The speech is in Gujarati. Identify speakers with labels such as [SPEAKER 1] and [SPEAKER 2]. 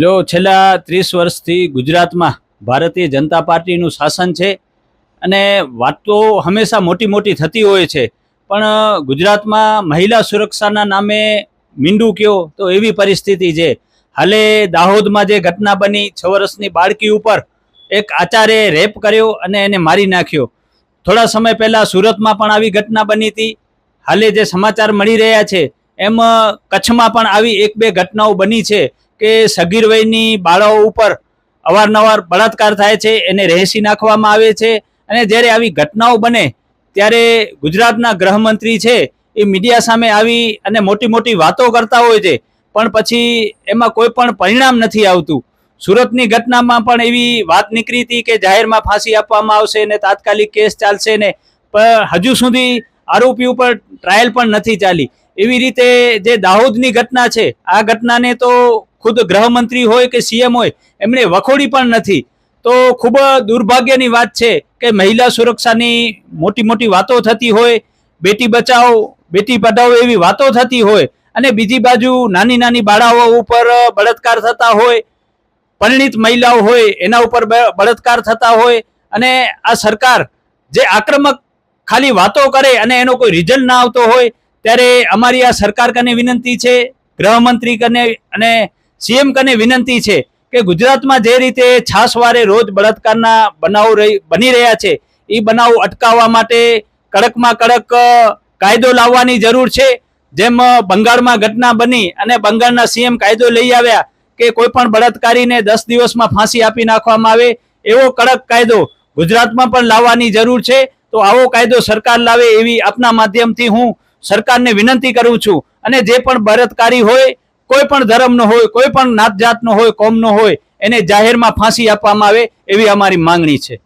[SPEAKER 1] જો છેલ્લા ત્રીસ વર્ષથી ગુજરાતમાં ભારતીય જનતા પાર્ટીનું શાસન છે અને વાતો હંમેશા મોટી મોટી થતી હોય છે, પણ ગુજરાતમાં મહિલા સુરક્ષાના નામે મીંડું કયો તો એવી પરિસ્થિતિ છે. હાલે દાહોદમાં જે ઘટના બની, છ વર્ષની બાળકી ઉપર એક આચાર્ય રેપ કર્યો અને એને મારી નાખ્યો. થોડા સમય પહેલાં સુરતમાં પણ આવી ઘટના બની હતી. હાલે જે સમાચાર મળી રહ્યા છે, એમ કચ્છમાં પણ આવી એક બે ઘટનાઓ બની છે. કે સગીર વયની બાળાઓ ઉપર અવારનવાર બળાત્કાર થાય છે, એને રહેસી નાખવામાં આવે છે અને જ્યારે આવી ઘટનાઓ બને ત્યારે ગુજરાતના ગૃહમંત્રી છે એ મીડિયા સામે આવી અને મોટી મોટી વાતો કરતા હોય છે, પણ પછી એમાં કોઈ પણ પરિણામ નથી આવતું. સુરતની ઘટનામાં પણ એવી વાત નીકળી હતી કે જાહેરમાં ફાંસી આપવામાં આવશે ને તાત્કાલિક કેસ ચાલશે ને, પણ હજુ સુધી આરોપી ઉપર ટ્રાયલ પણ નથી ચાલી. એવી રીતે જે દાહોદની ઘટના છે, આ ઘટનાને તો ખુદ ગૃહમંત્રી હોય કે સીએમ હોય, એમણે વખોડી પણ નથી. તો ખૂબ દુર્ભાગ્યની વાત છે કે મહિલા સુરક્ષાની મોટી મોટી વાતો થતી હોય, બેટી બચાવો બેટી પઢાઓ એવી વાતો થતી હોય, અને બીજી બાજુ નાની નાની બાળાઓ ઉપર બળાત્કાર થતા હોય, પરિણિત મહિલાઓ હોય, એના ઉપર બળાત્કાર થતા હોય, અને આ સરકાર જે આક્રમક ખાલી વાતો કરે અને એનો કોઈ રિઝલ્ટ ના આવતો હોય ત્યારે અમારી આ સરકાર કને વિનંતી છે, ગૃહમંત્રી કને અને સીએમ કને વિનંતી છે કે ગુજરાતમાં જે રીતે છાસવારે રોજ બળાત્કારના બનાવો બની રહ્યા છે એ બનાવ અટકાવવા માટે કડકમાં કડક કાયદો લાવવાની જરૂર છે. જેમ બંગાળમાં ઘટના બની અને બંગાળના સીએમ કાયદો લઈ આવ્યા કે કોઈ પણ બળાત્કારીને દસ દિવસમાં ફાંસી આપી નાખવામાં આવે, એવો કડક કાયદો ગુજરાતમાં પણ લાવવાની જરૂર છે. તો આવો કાયદો સરકાર લાવે એવી આપના માધ્યમથી હું સરકારને વિનંતી કરું છું અને જે પણ બળાત્કારી હોય, કોઈ પણ ધર્મનો હોય, કોઈ પણ નાત જાતનો હોય, કોમનો હોય, એને જાહેરમાં ફાંસી આપવામાં આવે એવી અમારી માંગણી છે.